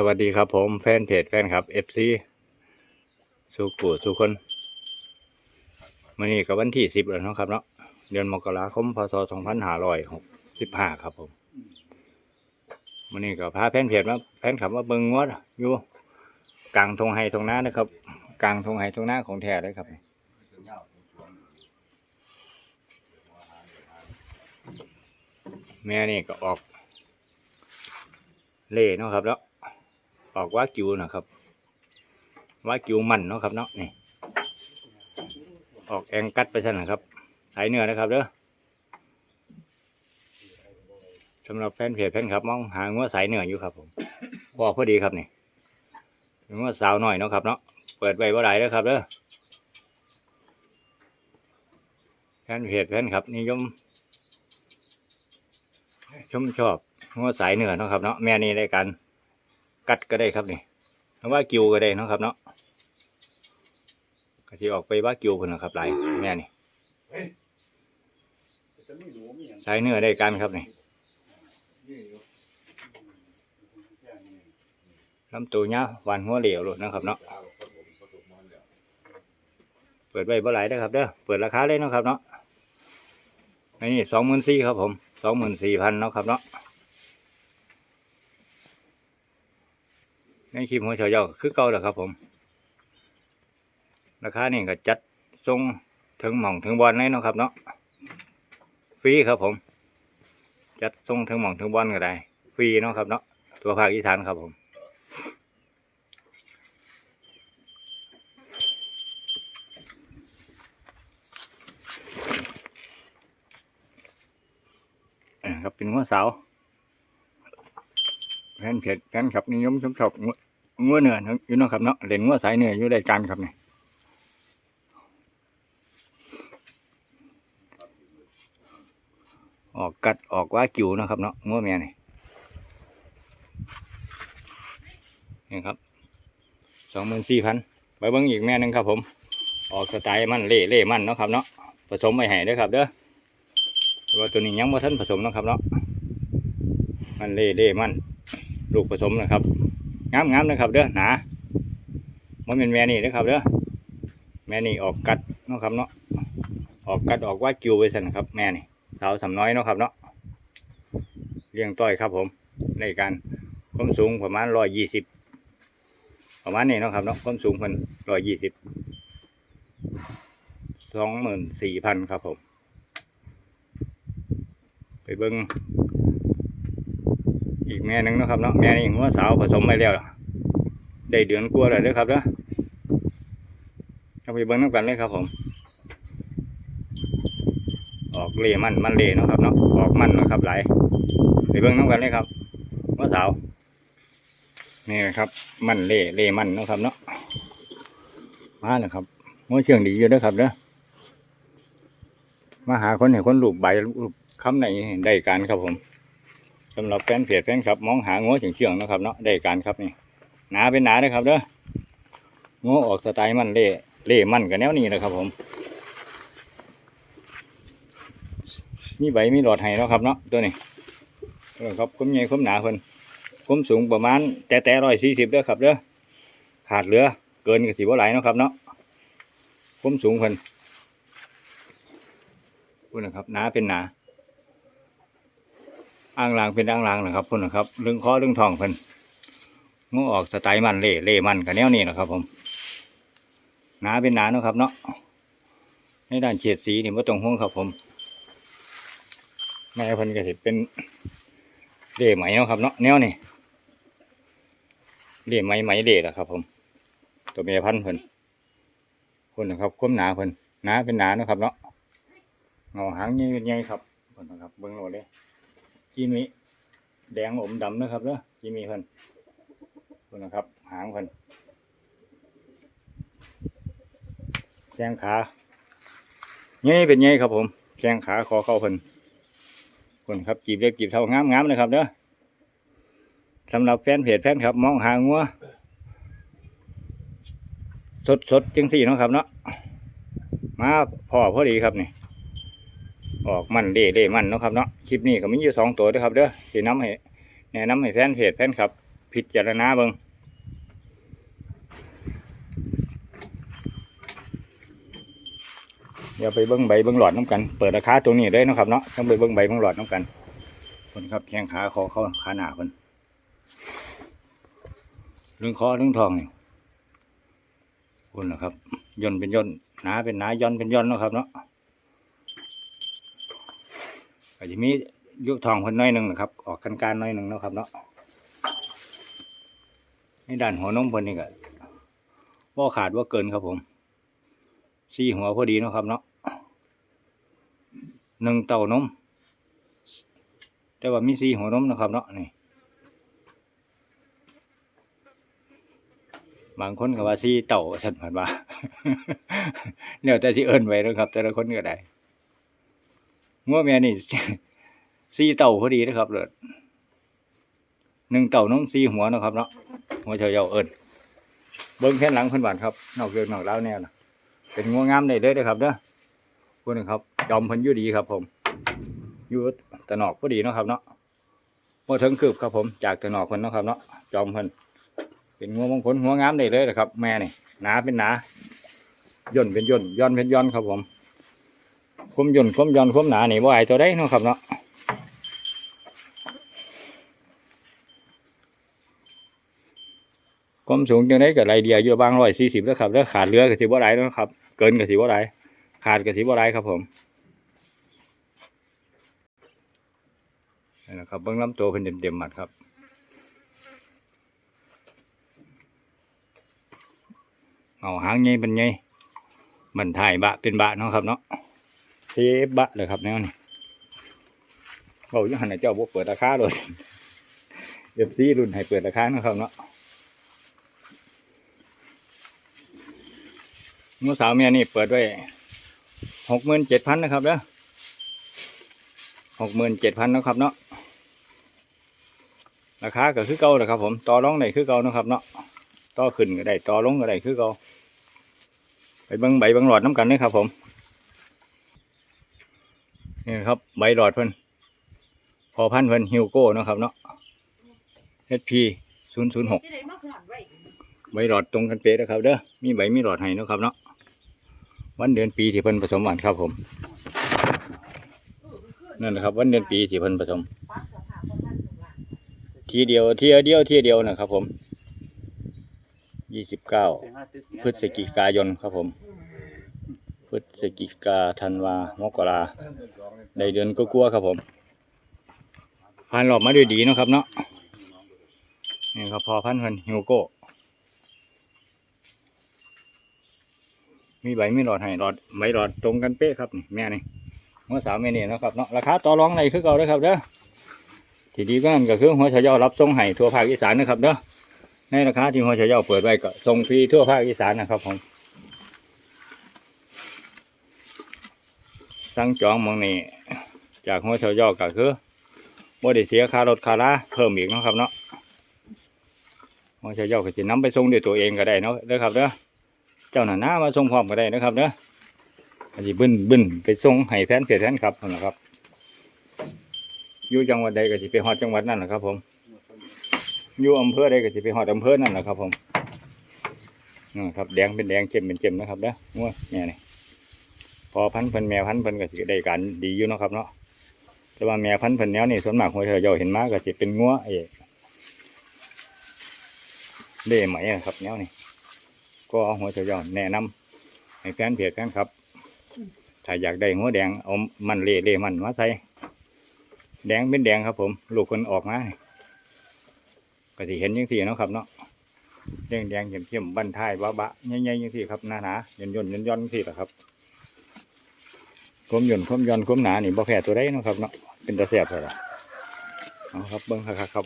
สวัสดีครับผมแฟนเพจแฟนครับ FC สุกูสุคนวันนี้ก็วันที่สิบแล้วเนาะครับเนาะเดือนมกราคมพศสองพันห้าร้อยหกสิบห้าครับผมวันนี้ก็พาแฟนเพจมาแฟนขับมาเบิงงวดอยู่กลางทงไฮทงนานะครับกลางทงไฮทงนาของแท้เลยครับแม่นี่ก็ออกเล่เนาะครับแล้ว ออกว่ากิวนะครับ ว่ากิวมันเนาะครับเนาะนี่ ออกแองกัดไปซะนะครับสายเนื้อนะครับเด้อสำหรับแฟนเพจแฟนครับมองหางัวสายเนื้ออยู่ครับผมพอพอดีครับนี่งัวสาวหน่อยเนาะครับเนาะเปิดไว้บ่ได้เด้อครับเด้อแฟนเพจแฟนครับนิยมชมชอบงัวสายเหนือเนาะครับเนาะแม่นี่ได้การ กัดก็ได้ครับนี่หรือว่ากิวก็ได้นะครับเนาะก็ที่ออกไปว่ากิวเพิ่นนะครับหลายแม่นี่สายเนื้อได้การครับนี่ลำตัวเนี้ยหวานหัวเหลวโลดนะครับเนาะเปิดไว้บ่หลายเด้ครับเด้อเปิดราคาเลยนะครับเนาะนนี้สองหมื่นสี่ครับผมสองหมื่นสี่พันเนาะครับเนาะ ในคลิปหัวเฉยเยาคือเก่าแหละครับ ผม ราคานี่ก็จัดทรงถึงหม่องถึงบอลเลยเนาะครับ เนาะฟรีครับ ผม จัดทรงถึงหม่องถึงบอลก็ได้ ฟรีเนาะครับ เนาะตัวภาคอีสานครับผมอ่าครับเป็นงัวสา แฟนเพจแฟนครับนิยมชมชอบงัวเนื้ออยู่เนาะครับเนาะเล่นงัวสายเนื้ออยู่ได้การครับเนี่ยออกกัดออกว่ากิวเนาะครับเนาะงัวแม่นี่นี่ครับสองหมื่นสี่พันไปเบิ้งอีกแม่นึงครับผม ออกสไตล์มันเล่เล่มันเนาะครับเนาะผสมไปให้เด้อครับเด้อแต่ว่าตัวนี้ยังบ่ทันผสมเนาะครับเนาะมันเล่เล่มัน ลูกผสมนะครับงามงามนะครับเด้อหนามันเป็นแม่นี่นะครับเด้อแม่นี่ออกกัดเนาะครับเนาะออกกัดออกว่ากิวไปสันะครับ แม่นี่สาวสำน้อยเนาะครับเนาะเลี้ยงต้อยครับผม ในการความสูงประมาณร้อยยี่สิบประมาณนี้เนาะครับเนาะความสูงเพิ่นร้อยยี่สิบสองหมื่นสี่พันครับผม ไปเบิ้ง อีกแม่นึงนะครับเนาะแม่นี่หัวสาวผสมไปแล้วได้เดือนกว่าแล้วเด้อครับเด้อเอาไปเบิ้งน้ำกันเลยครับผม ออกเล่มันมันเล่เนาะครับเนาะออกมันเนาะครับไหลไปเบิ้งน้ำกันเลยครับหัวสาวนี่นะครับมันเล่เล่มันเนาะครับเนาะมาแล้วครับหัวเชื่องดีอยู่เด้อครับเด้อมาหาคนเห็นคนลูกใบลูกคำไหนได้การครับผม สำหรับแฟนเพจแฟนครับ มองหางัวเฉียงเฉียงๆนะครับเนาะได้การครับนี่หนาเป็นหนาเลยครับเด้องัวออกสไตล์มันเล่เล่มันกับแนวนี้นะครับ ผมมีใบมีหลอดให้เนาะครับเนาะตัวนี้เออครับก้มใหญ่ก้มหนาเพิ่นก้มสูงประมาณแต่แต่ร้อยสี่สิบเด้อครับเด้อขาดเหลือเกินกับสีบ่ไหลเนาะครับเนาะก้มสูงเพิ่นพูดนะครับหนาเป็นหนา อ่างลางเป็นอ่างลางนะครับพุ่นนะครับเรื่องคอเรื่องทองเพิ่นงูออกสไตล์มันเล่เล่มันกับแนวนี้นะครับ ผมหนาเป็นหนาเนาะครับ เนาะในด้านเฉดสีนี่ไม่ต้องห่วงครับ ผม แม่พิ่นก็สิเป็นเล่ไหมเนาะครับเนาะแนวนี้เล่ไหมไหมเล่ละครับ ผม ตัวเมียพันเพิ่นพุ่นนะครับก้มหนาเพิ่นหนาเป็นหนาเนาะครับ เนาะเงาหางใหญ่ๆครับพิ่นนะครับเบิ่งโลดเลย จีมีแดงอมดำนะครับเนาะจีมีเพิ่นเพิ่นนะครับ หางเพิ่นแข้งขาเงี้ยเป็นเงี้ยครับผมแข้งขาคอเข้าเพิ่นเพิ่นครับจีบเล็บจีบเท่างามงามๆเลยครับเนาะสำหรับแฟนเพจแฟนครับ มองหางัวสดสดๆจังสี่นะครับเนาะมาพอพอดีครับนี่ ออกมันเด่เด่มันเนาะครับเนาะคลิปนี้ก็มีอยู่สองตัวเด้อครับเด้อสีน้ำให้แนะนำให้แฟนเพจแฟนครับพิดจารณาเบิงเดี๋ยวไปเบิ่งใบเบิ่งหลอดน้ำกัน เปิดราคาตรงนี้เลยเนะครับเนาะต้องไปเบิ่งใบเบิ่งหลอดน้ำกันคนครับแข้งขาคอเข้าขาหนาคนเรื่องคอเรื่องทองนี่คุณนะครับย่นเป็นย่นหนาเป็นหนาย่นเป็นย่นนะครับเนาะ ก็จะมียุคทองคนน้อยหนึ่งนะครับ ออกกันการน้อยหนึ่งนะครับเนาะในด้านหัวนมเพิ่นนี่ก็ว่าขาดว่าเกินครับผมสี่หัวพอดีนะครับเนาะหนึ่งเต่านมแต่ว่ามีสี่หัวนมนะครับเนาะนี่บางคนก็ว่าสี่เต่าฉันผ่านว่าเนี่ยแต่ที่เอิ้นไว้นะครับ แต่ละคนก็ได้ งัวแม่นี่ สี่เต่าพอดีนะครับเลยหนึ่งเต่านมสี่หัวนะครับเนาะหัวเฉยาเอิญเบิ้งแค่หลังคนบานครับ นอกเรื่องนอกเล่าวแนวนะเป็นงัวงามได้เลยนะครับเด้อพูดนะครับจอมเพันอยุดีครับ ผมอยู่ตะนอกพอดีนะครับเนาะพอถึงคืบครับผมจากตะนอกเพิ่นนะครับเนาะจอมเพิ่นเป็นงัวมงคลหัวงามได้เลยนะครับ แม่นี่หนาเป็นหนาย่นเป็นย่นย่อนเป็นย่อนครับผม คมย่นคมย่อนคมหนานี่ว่ไอตัวได้เนาะครับเนาะคมสูงจังได้กับไรเดียอยู่บางร้อยสี่สิบแล้วครับแล้วขาดเรือกับสิบ่ไรนาะครับ เกินกับสิบ่ไรขาดกับสิบ่ไรครับผมนี่นะครับเบิ้งลำตัวเป็นเต็มๆหมัดครับเอาหางไงเป็นไงมันถ่ายบะเป็นบะเนาะครับเนาะ เทบะเลยครับแนวนี้เขาอยู่หันให้เจ้าบุเปิดราคาเลยเอฟซีรุ่นให้เปิดราคาเนะครับเนาะงูสาวเมียนี่เปิดไว้หกหมื่นเจ็ดพันนะครับเด้อหกหมื่นเจ็ดพันนะครับเนาะราคาก็คือเก่าเลยครับผมต่อรองได้คือเก่านะครับเนาะต่อขึ้นก็ได้ต่อลงก็ได้คือเก่าไปบิ้งใบบิ้งหลอดน้ำกันเลยครับผม นี่ครับ ใบหลอดเพิ่นพอพันเพิ่นฮิวโก้นะครับเนาะ HP ศูนย์ศูนย์หกไหนมาก่อนไว้ใบหลอดตรงกันเป๊ะนะครับเด้อมีใบมีหลอดให้เนาะครับเนาะวันเดือนปีที่เพิ่นผสมหวานครับผมนั่นนะครับ วันเดือนปีที่เพิ่นผสม ทีเดียวเทียเดียวเทียเดียวนะครับผมยี่สิบเก้าพฤศจิกายนครับผม พฤศจิกาธันวามกรา ในเดือนก็กลัวครับผมผ่านรอบมาด้วยดีนะครับเนาะนี่ครับพอพันเพิ่นฮิวโก้ มีใบไมีหลอดให้หลอดใบหลอดตรงกันเป๊ะครับนี่แม่นี่หัวสาวแม่นี่นะครับเนาะราคาต่อรองในคือเก่าเด้อครับเด้อที่ดีก็นั่นก็คือหัวเฉยารับส่งให้ทั่วภาคอีสานนะครับเด้อในราคาที่หัวเฉยาเปิดไว้ก็ส่งฟรีทั่วภาคอีสานนะครับผม สั่งจองมองนี่จากหัวเฉยาก็คือบ่ได้เสียค่ารถค่าลาเพิ่มอีกนะครับเนาะหัวเฉยาก็จะนำไปส่งด้วยตัวเองก็ได้เนาะเด้อครับเด้อเจ้าหน้าหน้ามาส่งพร้อมก็ได้นะครับเด้ออันนี้บึ้นบึ้นไปส่งให้แฟนเพจแฟนครับนะครับอยู่จังหวัดใดก็จะไปฮอดจังหวัดนั่นแหละครับ ผมอยู่อำเภอใดก็จะไปฮอดอำเภอนั่นแหละครับ ผมนี่ครับแดงเป็นแดงเข้มเป็นเข้มนะครับเด้องัวแม่นี่ พอพันธุ์เพิ่นแม่พันธุ์เพิ่นก็สิได้การดีอยู่เนาะครับเนาะแต่ว่าแม่พันธุ์เพิ่นแนวนี่ส่วนมากหัวเธอเจ้าเห็นมาก็จะเป็นงัวไอ้เล่ไหมครับแนวนี้ก็เอาหัวเฉยๆแนะนำให้แฟนเพจกันครับ ถ้าอยากได้หัวแดงเอามันเละเละมันมาใส่แดงเป็นแดงครับ ผม ลูกคนออกมานี่ก็สิเห็นยังสี่นาะครับเนาะแดงแดงเข้มเข้มบันท้ายบะบะใหญ่ๆอยังสี่ครับหนาหนาย่นย่นย่นย่นสี่แหละครับ คมหย่นคมย่อนคมหนานี่บ่แพ้ตัวได้นะครับเนาะเป็นตะเสียบเลยล่ะเอาครับเบิ้งครับครับ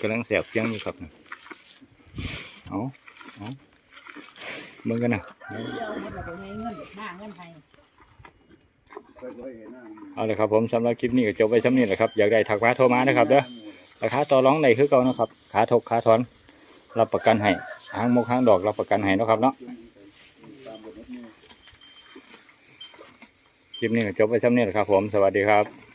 กำลังแสบเสียงอยู่ครับเอาเอาเบิ่งกันนะเดี๋ยวมันจะไหนเอาเลยครับผมสำหรับคลิปนี้ก็จบไปสำนี้แหละครับอยากได้ถักมาโทรมานะครับเด้อราคาต่อรองได้คือเก่านะครับขาถกขาถอนรับประกันให้หางมกหางดอกรับประกันให้นะครับเนาะ คลิปนี้ก็จบไปสำนี้แหละครับผม สวัสดีครับ